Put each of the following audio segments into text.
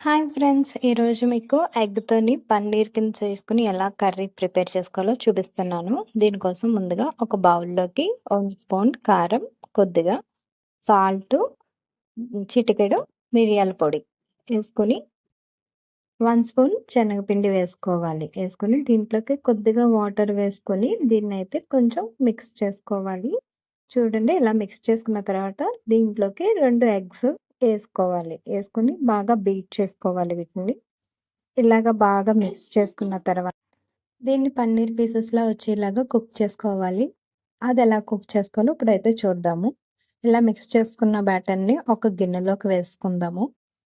Hi friends ఈరోజు మీకు ఎగ్తోని పన్నీర్ కింద చేసుకుని ఎలా కర్రీ ప్రిపేర్ చేసుకోవాలో చూపిస్తున్నాను. దీనికోసం ముందుగా ఒక బౌల్లోకి ఒక స్పూన్ కారం కొద్దిగా సాల్ట్ చిటికెడు మిరియాల పొడి వేసుకొని వన్ స్పూన్ శనగపిండి వేసుకోవాలి. వేసుకొని దీంట్లోకి కొద్దిగా వాటర్ వేసుకొని దీన్ని అయితే కొంచెం మిక్స్ చేసుకోవాలి. చూడండి ఇలా మిక్స్ చేసుకున్న తర్వాత దీంట్లోకి రెండు ఎగ్స్ వేసుకోవాలి. వేసుకొని బాగా బీట్ చేసుకోవాలి వీటిని. ఇలాగ బాగా మిక్స్ చేసుకున్న తర్వాత దీన్ని పన్నీర్ పీసెస్లా వచ్చేలాగా కుక్ చేసుకోవాలి. అది ఎలా కుక్ చేసుకోవాలో ఇప్పుడైతే చూద్దాము. ఇలా మిక్స్ చేసుకున్న బ్యాటర్ని ఒక గిన్నెలోకి వేసుకుందాము.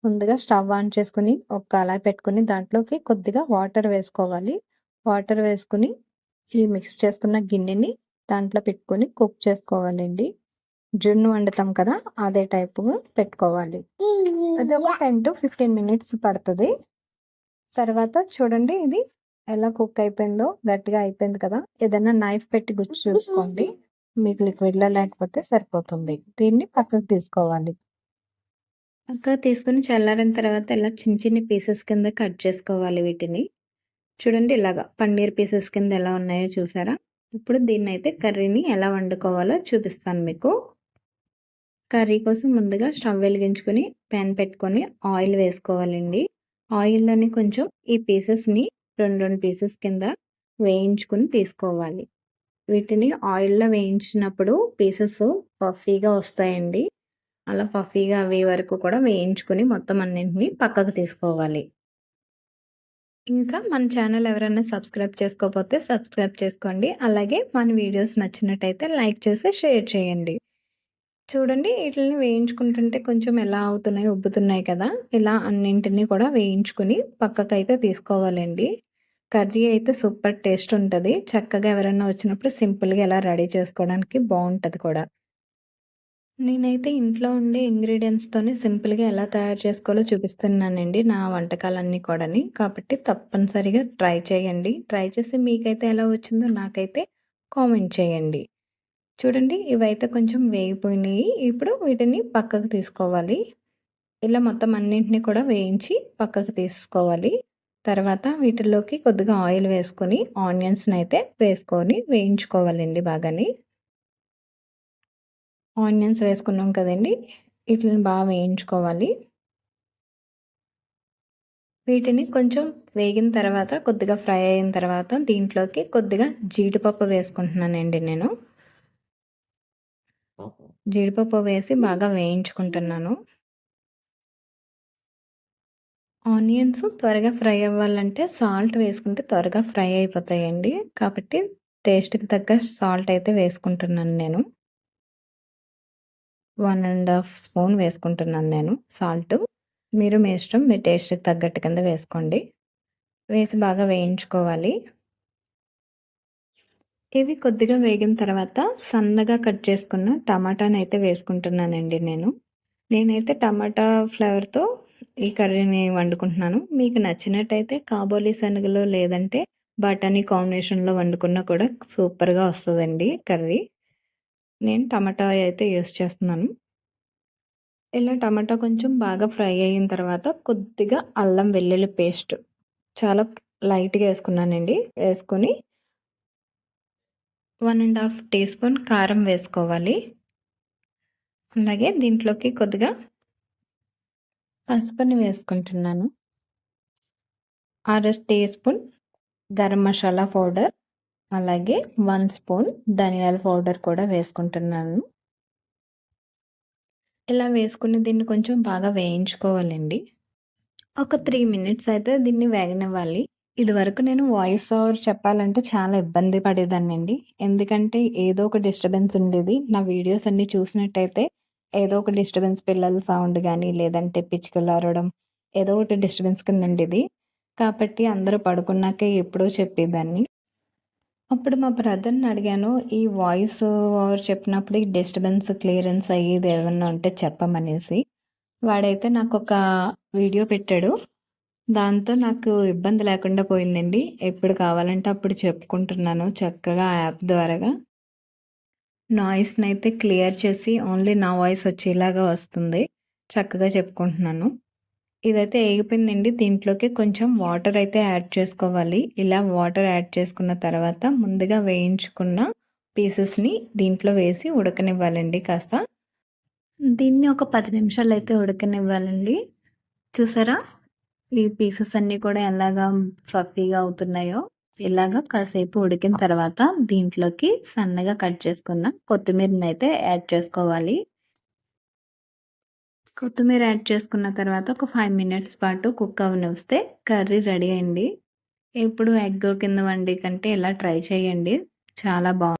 ముందుగా స్టవ్ ఆన్ చేసుకుని ఒక కళాయి పెట్టుకుని దాంట్లోకి కొద్దిగా వాటర్ వేసుకోవాలి. వాటర్ వేసుకుని ఈ మిక్స్ చేసుకున్న గిన్నెని దాంట్లో పెట్టుకొని కుక్ చేసుకోవాలండి. జున్ను వండుతాం కదా అదే టైపు పెట్టుకోవాలి. అది ఒక టెన్ టు ఫిఫ్టీన్ మినిట్స్ పడుతుంది. తర్వాత చూడండి ఇది ఎలా కుక్ అయిపోయిందో గట్టిగా అయిపోయింది కదా. ఏదైనా నైఫ్ పెట్టి గుచ్చి చూసుకోండి. మీకు లిక్విడ్లో లేకపోతే సరిపోతుంది. దీన్ని పక్కకు తీసుకోవాలి. పక్కకు తీసుకుని చల్లారిన తర్వాత ఇలా చిన్న చిన్న పీసెస్ కింద కట్ చేసుకోవాలి వీటిని. చూడండి ఇలాగా పన్నీర్ పీసెస్ కింద ఎలా ఉన్నాయో చూసారా? ఇప్పుడు దీన్ని అయితే కర్రీని ఎలా వండుకోవాలో చూపిస్తాను మీకు. కర్రీ కోసం ముందుగా స్టవ్ వెలిగించుకొని ప్యాన్ పెట్టుకొని ఆయిల్ వేసుకోవాలండి. ఆయిల్లోని కొంచెం ఈ పీసెస్ని రెండు రెండు పీసెస్ కింద వేయించుకుని తీసుకోవాలి. వీటిని ఆయిల్లో వేయించినప్పుడు పీసెస్ పఫీగా వస్తాయండి. అలా పఫీగా అవి వరకు కూడా వేయించుకుని మొత్తం అన్నింటిని పక్కకు తీసుకోవాలి. ఇంకా మన ఛానల్ ఎవరైనా సబ్స్క్రైబ్ చేసుకోకపోతే సబ్స్క్రైబ్ చేసుకోండి. అలాగే మన వీడియోస్ నచ్చినట్టయితే లైక్ చేసి షేర్ చేయండి. చూడండి వీటిని వేయించుకుంటుంటే కొంచెం ఎలా అవుతున్నాయి ఉబ్బుతున్నాయి కదా? ఇలా అన్నింటినీ కూడా వేయించుకుని పక్కకైతే తీసుకోవాలండి. కర్రీ అయితే సూపర్ టేస్ట్ ఉంటుంది. చక్కగా ఎవరైనా వచ్చినప్పుడు సింపుల్గా ఎలా రెడీ చేసుకోవడానికి బాగుంటుంది కూడా. నేనైతే ఇంట్లో ఉండే ఇంగ్రీడియంట్స్తోనే సింపుల్గా ఎలా తయారు చేసుకోవాలో చూపిస్తున్నానండి నా వంటకాలన్నీ కూడాని. కాబట్టి తప్పనిసరిగా ట్రై చేయండి. ట్రై చేసి మీకైతే ఎలా వచ్చిందో నాకైతే కామెంట్ చేయండి. చూడండి ఇవైతే కొంచెం వేగిపోయినాయి. ఇప్పుడు వీటిని పక్కకు తీసుకోవాలి. ఇలా మొత్తం అన్నింటినీ కూడా వేయించి పక్కకు తీసుకోవాలి. తర్వాత వీటిల్లోకి కొద్దిగా ఆయిల్ వేసుకొని ఆనియన్స్ని అయితే వేసుకొని వేయించుకోవాలండి బాగాని. ఆనియన్స్ వేసుకున్నాం కదండి వీటిని బాగా వేయించుకోవాలి. వీటిని కొంచెం వేగిన తర్వాత కొద్దిగా ఫ్రై అయిన తర్వాత దీంట్లోకి కొద్దిగా జీడిపప్పు వేసుకుంటున్నానండి నేను. జీడిపప్పు వేసి బాగా వేయించుకుంటున్నాను. ఆనియన్స్ త్వరగా ఫ్రై అవ్వాలంటే సాల్ట్ వేసుకుంటే త్వరగా ఫ్రై అయిపోతాయండి. కాబట్టి టేస్ట్కి తగ్గ సాల్ట్ అయితే వేసుకుంటున్నాను నేను. వన్ అండ్ హాఫ్ స్పూన్ వేసుకుంటున్నాను నేను సాల్ట్. మీరు మీ ఇష్టం మీ టేస్ట్కి తగ్గట్టు కింద వేసుకోండి. వేసి బాగా వేయించుకోవాలి. ఇవి కొద్దిగా వేగిన తర్వాత సన్నగా కట్ చేసుకున్న టమాటాని అయితే వేసుకుంటున్నానండి నేను. నేనైతే టమాటా ఫ్లేవర్తో ఈ కర్రీని వండుకుంటున్నాను. మీకు నచ్చినట్టయితే కాబోలి శనగలో లేదంటే బఠానీ కాంబినేషన్లో వండుకున్నా కూడా సూపర్గా వస్తుందండి కర్రీ. నేను టమాటా అయితే యూస్ చేస్తున్నాను. ఇలా టమాటా కొంచెం బాగా ఫ్రై అయిన తర్వాత కొద్దిగా అల్లం వెల్లుల్లి పేస్ట్ చాలా లైట్గా వేసుకున్నానండి. వేసుకొని one and half teaspoon కారం వేసుకోవాలి. అలాగే దీంట్లోకి కొద్దిగా పసుపుని వేసుకుంటున్నాను. ఆరు teaspoon garam masala powder అలాగే వన్ స్పూన్ ధనియాల పౌడర్ కూడా వేసుకుంటున్నాను. ఇలా వేసుకుని దీన్ని కొంచెం బాగా వేయించుకోవాలండి. ఒక త్రీ మినిట్స్ అయితే దీన్ని వేగనివ్వాలి. ఇదివరకు నేను వాయిస్ ఓవర్ చెప్పాలంటే చాలా ఇబ్బంది పడేదాన్నండి. ఎందుకంటే ఏదో ఒక డిస్టర్బెన్స్ ఉండేది. నా వీడియోస్ అన్నీ చూసినట్టయితే ఏదో ఒక డిస్టర్బెన్స్ పిల్లల సౌండ్ కానీ లేదంటే పిచ్చుకలు అరవడం ఏదో ఒకటి డిస్టర్బెన్స్ కింద ఉండేది. కాబట్టి అందరూ పడుకున్నాకే ఎప్పుడో చెప్పేదాన్ని. అప్పుడు మా బ్రదర్‌ని అడిగాను. ఈ వాయిస్ ఓవర్ చెప్పినప్పుడు ఈ డిస్టర్బెన్స్ క్లియరెన్స్ అయ్యేది ఏమన్నా ఉంటే చెప్పమనేసి. వాడైతే నాకు ఒక వీడియో పెట్టాడు. దాంతో నాకు ఇబ్బంది లేకుండా పోయిందండి. ఎప్పుడు కావాలంటే అప్పుడు చెప్పుకుంటున్నాను చక్కగా యాప్ ద్వారాగా. అయితే క్లియర్ చేసి ఓన్లీ నా వాయిస్ వచ్చేలాగా వస్తుంది. చక్కగా చెప్పుకుంటున్నాను. ఇదైతే ఏగిపోయిందండి దీంట్లోకి కొంచెం వాటర్ అయితే యాడ్ చేసుకోవాలి ఇలా వాటర్ యాడ్ చేసుకున్న తర్వాత ముందుగా వేయించుకున్న పీసెస్ని దీంట్లో వేసి ఉడకనివ్వాలండి కాస్త దీన్ని ఒక పది నిమిషాలు అయితే ఉడకనివ్వాలండి చూసారా ఈ పీసెస్ అన్నీ కూడా ఎలాగా ఫ్లఫీగా అవుతున్నాయో ఇలాగా కాసేపు ఉడికిన తర్వాత దీంట్లోకి సన్నగా కట్ చేసుకున్న కొత్తిమీరని అయితే యాడ్ చేసుకోవాలి. కొత్తిమీర యాడ్ చేసుకున్న తర్వాత ఒక ఫైవ్ మినిట్స్ పాటు కుక్ అవనిస్తే కర్రీ రెడీ అయింది. ఇప్పుడు ఎగ్ కింద వండి కంటే ఇలా ట్రై చేయండి. చాలా బాగుంది